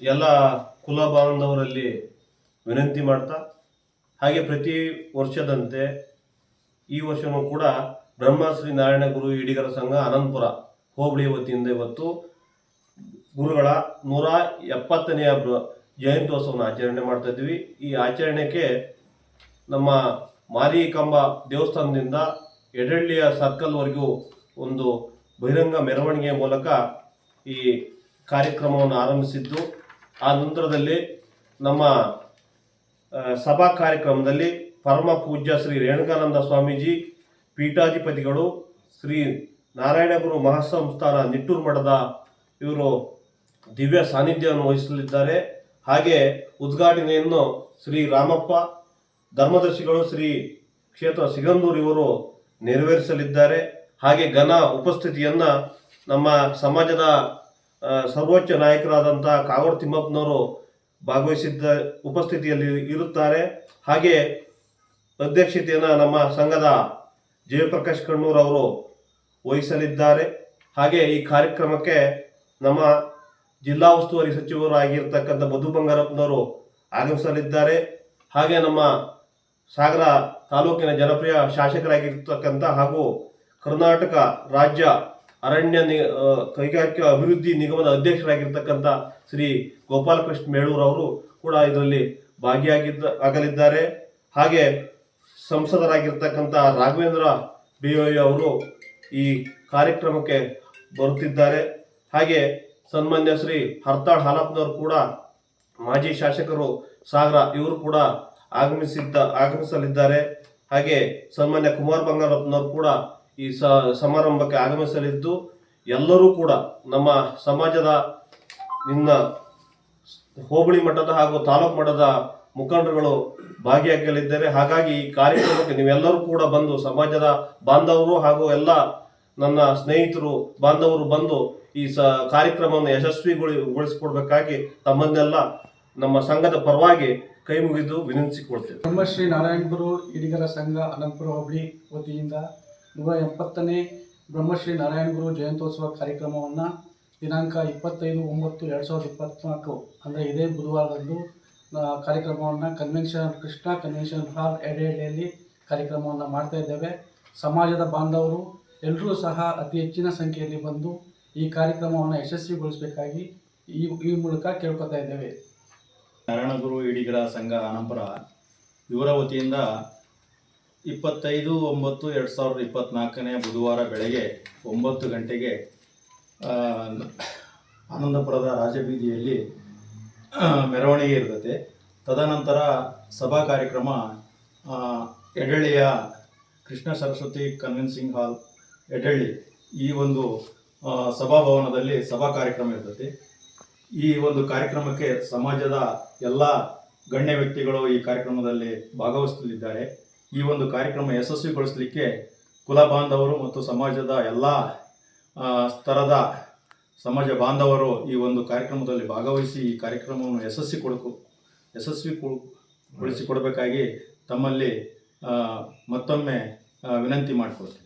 ಎಲ್ಲ ಕುಲ ಬಾಂಧವರಲ್ಲಿ ವಿನಂತಿ ಮಾಡ್ತಾ, ಹಾಗೆ ಪ್ರತಿ ವರ್ಷದಂತೆ ಈ ವರ್ಷವೂ ಕೂಡ ಬ್ರಹ್ಮಶ್ರೀ ನಾರಾಯಣ ಗುರು ಈಡಿಗರ ಸಂಘ ಅನಂತಪುರ ಹೋಬಳಿ ವತಿಯಿಂದ ಇವತ್ತು ಗುರುಗಳ ನೂರ ಎಪ್ಪತ್ತನೆಯ ಜಯಂತ್ಯೋತ್ಸವನ ಆಚರಣೆ ಮಾಡ್ತಾ ಇದ್ವಿ ಈ ಆಚರಣೆಗೆ ನಮ್ಮ ಮಾರಿಕಂಬ ದೇವಸ್ಥಾನದಿಂದ ಎಡಳ್ಳಿಯ ಸರ್ಕಲ್ವರೆಗೂ ಒಂದು ಬಹಿರಂಗ ಮೆರವಣಿಗೆಯ ಮೂಲಕ ಈ ಕಾರ್ಯಕ್ರಮವನ್ನು ಆರಂಭಿಸಿದ್ದು. ಆ ನಂತರದಲ್ಲಿ ನಮ್ಮ ಸಭಾ ಕಾರ್ಯಕ್ರಮದಲ್ಲಿ ಪರಮ ಪೂಜ್ಯ ಶ್ರೀ ರೇಣುಕಾನಂದ ಸ್ವಾಮೀಜಿ, ಪೀಠಾಧಿಪತಿಗಳು, ಶ್ರೀ ನಾರಾಯಣಗುರು ಮಹಾಸಂಸ್ಥಾನ ನಿಟ್ಟೂರು ಮಠದ ಇವರು ದಿವ್ಯ ಸಾನ್ನಿಧ್ಯವನ್ನು ವಹಿಸಲಿದ್ದಾರೆ. ಹಾಗೆ ಉದ್ಘಾಟನೆಯನ್ನು ಶ್ರೀ ರಾಮಪ್ಪ, ಧರ್ಮದರ್ಶಿಗಳು ಶ್ರೀ ಕ್ಷೇತ್ರ ಸಿಗಂದೂರು ಇವರು ನೆರವೇರಿಸಲಿದ್ದಾರೆ. ಹಾಗೆ ಘನ ಉಪಸ್ಥಿತಿಯನ್ನು ನಮ್ಮ ಸಮಾಜದ ಸರ್ವೋಚ್ಚ ನಾಯಕರಾದಂಥ ಕಾಗೋಡು ತಿಮ್ಮಪ್ಪನವರು ಭಾಗವಹಿಸಿದ್ದ ಉಪಸ್ಥಿತಿಯಲ್ಲಿ ಇರುತ್ತಾರೆ. ಹಾಗೆ ಅಧ್ಯಕ್ಷತೆಯನ್ನು ನಮ್ಮ ಸಂಘದ ಜಯಪ್ರಕಾಶ್ ಕಣ್ಣೂರ್ ಅವರು ವಹಿಸಲಿದ್ದಾರೆ. ಹಾಗೆ ಈ ಕಾರ್ಯಕ್ರಮಕ್ಕೆ ನಮ್ಮ ಜಿಲ್ಲಾ ಉಸ್ತುವಾರಿ ಸಚಿವರು ಆಗಿರ್ತಕ್ಕಂಥ ಮಧು ಬಂಗಾರಪ್ಪನವರು ಆಗಮಿಸಲಿದ್ದಾರೆ. ಹಾಗೆ ನಮ್ಮ ಸಾಗರ ತಾಲೂಕಿನ ಜನಪ್ರಿಯ ಶಾಸಕರಾಗಿರ್ತಕ್ಕಂಥ ಹಾಗೂ ಕರ್ನಾಟಕ ರಾಜ್ಯ ಅರಣ್ಯ ನಿ ಕೈಗಾರಿಕೆ ಅಭಿವೃದ್ಧಿ ನಿಗಮದ ಅಧ್ಯಕ್ಷರಾಗಿರ್ತಕ್ಕಂಥ ಶ್ರೀ ಗೋಪಾಲಕೃಷ್ಣ ಮೇಳೂರ್ ಅವರು ಕೂಡ ಇದರಲ್ಲಿ ಭಾಗಿಯಾಗಿದ್ದ ಆಗಲಿದ್ದಾರೆ. ಹಾಗೆ ಸಂಸದರಾಗಿರ್ತಕ್ಕಂಥ ರಾಘವೇಂದ್ರ ಬಿ ಅವರು ಈ ಕಾರ್ಯಕ್ರಮಕ್ಕೆ ಬರುತ್ತಿದ್ದಾರೆ. ಹಾಗೆ ಸನ್ಮಾನ್ಯ ಶ್ರೀ ಹರ್ತಾಳ್ ಹಾಲಪ್ಪನವರು ಕೂಡ ಮಾಜಿ ಶಾಸಕರು ಸಾಗರ ಇವರು ಕೂಡ ಆಗಮಿಸಿದ್ದ ಆಗಮಿಸಲಿದ್ದಾರೆ. ಹಾಗೆ ಸನ್ಮಾನ್ಯ ಕುಮಾರ್ ಬಂಗಾರಪ್ಪನವರು ಕೂಡ ಈ ಸಮಾರಂಭಕ್ಕೆ ಆಗಮಿಸಲಿದ್ದು ಎಲ್ಲರೂ ಕೂಡ ನಮ್ಮ ಸಮಾಜದ ನಿನ್ನ ಹೋಬಳಿ ಮಟ್ಟದ ಹಾಗೂ ತಾಲೂಕು ಮಟ್ಟದ ಮುಖಂಡರುಗಳು ಭಾಗಿಯಾಗಲಿದ್ದಾರೆ. ಹಾಗಾಗಿ ಈ ಕಾರ್ಯಕ್ರಮಕ್ಕೆ ನೀವೆಲ್ಲರೂ ಕೂಡ ಬಂದು ಸಮಾಜದ ಬಾಂಧವರು ಹಾಗೂ ಎಲ್ಲ ನನ್ನ ಸ್ನೇಹಿತರು, ಬಾಂಧವರು ಬಂದು ಈ ಸ ಕಾರ್ಯಕ್ರಮವನ್ನು ಯಶಸ್ವಿಗೊಳಿಸಿಕೊಡ್ಬೇಕಾಗಿ ತಮ್ಮನ್ನೆಲ್ಲ ನಮ್ಮ ಸಂಘದ ಪರವಾಗಿ ಕೈ ಮುಗಿದು ವಿನಂತಿಸಿಕೊಳ್ತೇವೆ. ನಾರಾಯಣ ನಾರಾಯಣಪುರ ಸಂಘ, ಅನಂತಪುರ ಹೋಬಳಿ ವತಿಯಿಂದ ನೂರ ಎಪ್ಪತ್ತನೇ ಬ್ರಹ್ಮಶ್ರೀ ನಾರಾಯಣ ಗುರು ಜಯಂತ್ಯೋತ್ಸವ ಕಾರ್ಯಕ್ರಮವನ್ನು ದಿನಾಂಕ ಇಪ್ಪತ್ತೈದು ಒಂಬತ್ತು ಎರಡು ಸಾವಿರದ ಇಪ್ಪತ್ನಾಲ್ಕು, ಅಂದರೆ ಇದೇ ಬುಧವಾರದಂದು ಕಾರ್ಯಕ್ರಮವನ್ನು ಕನ್ವೆನ್ಷನ್ ಕೃಷ್ಣ ಕನ್ವೆನ್ಷನ್ ಹಾಲ್ ಎಡೆಯಲ್ಲಿ ಕಾರ್ಯಕ್ರಮವನ್ನು ಮಾಡ್ತಾ ಇದ್ದೇವೆ. ಸಮಾಜದ ಬಾಂಧವರು ಎಲ್ಲರೂ ಸಹ ಅತಿ ಹೆಚ್ಚಿನ ಸಂಖ್ಯೆಯಲ್ಲಿ ಬಂದು ಈ ಕಾರ್ಯಕ್ರಮವನ್ನು ಯಶಸ್ವಿಗೊಳಿಸಬೇಕಾಗಿ ಈ ಈ ಮೂಲಕ ಕೇಳ್ಕೊತಾ ಇದ್ದೇವೆ. ನಾರಾಯಣಗುರು ಇಡಿಗರ ಸಂಘ ಅನಂಪುರ ಇವರ ವತಿಯಿಂದ ಇಪ್ಪತ್ತೈದು, ಒಂಬತ್ತು, ಎರಡು ಸಾವಿರದ ಇಪ್ಪತ್ತ್ನಾಲ್ಕನೇ ಬುಧವಾರ ಬೆಳಗ್ಗೆ ಒಂಬತ್ತು ಗಂಟೆಗೆ ಆನಂದಪುರದ ರಾಜಬೀದಿಯಲ್ಲಿ ಮೆರವಣಿಗೆ ಇರ್ತದೆ. ತದನಂತರ ಸಭಾ ಕಾರ್ಯಕ್ರಮ ಎಡಳ್ಳಿಯ ಕೃಷ್ಣ ಸರಸ್ವತಿ ಕನ್ವೆನ್ಸಿಂಗ್ ಹಾಲ್, ಎಡಳ್ಳಿ ಈ ಒಂದು ಸಭಾಭವನದಲ್ಲಿ ಸಭಾ ಕಾರ್ಯಕ್ರಮ ಇರ್ತದೆ. ಈ ಒಂದು ಕಾರ್ಯಕ್ರಮಕ್ಕೆ ಸಮಾಜದ ಎಲ್ಲ ಗಣ್ಯ ವ್ಯಕ್ತಿಗಳು ಈ ಕಾರ್ಯಕ್ರಮದಲ್ಲಿ ಭಾಗವಹಿಸಲಿದ್ದಾರೆ ಈ ಒಂದು ಕಾರ್ಯಕ್ರಮ ಯಶಸ್ವಿಗೊಳಿಸಲಿಕ್ಕೆ ಕುಲ ಬಾಂಧವರು ಮತ್ತು ಸಮಾಜದ ಎಲ್ಲ ಸ್ತರದ ಸಮಾಜ ಬಾಂಧವರು ಈ ಒಂದು ಕಾರ್ಯಕ್ರಮದಲ್ಲಿ ಭಾಗವಹಿಸಿ ಈ ಕಾರ್ಯಕ್ರಮವನ್ನು ಯಶಸ್ವಿ ಕೊಡಕು, ಯಶಸ್ವಿ ಗೊಳಿಸಿಕೊಡಬೇಕಾಗಿ ತಮ್ಮಲ್ಲಿ ಮತ್ತೊಮ್ಮೆ ವಿನಂತಿ ಮಾಡಿಕೊಳ್ತೀನಿ.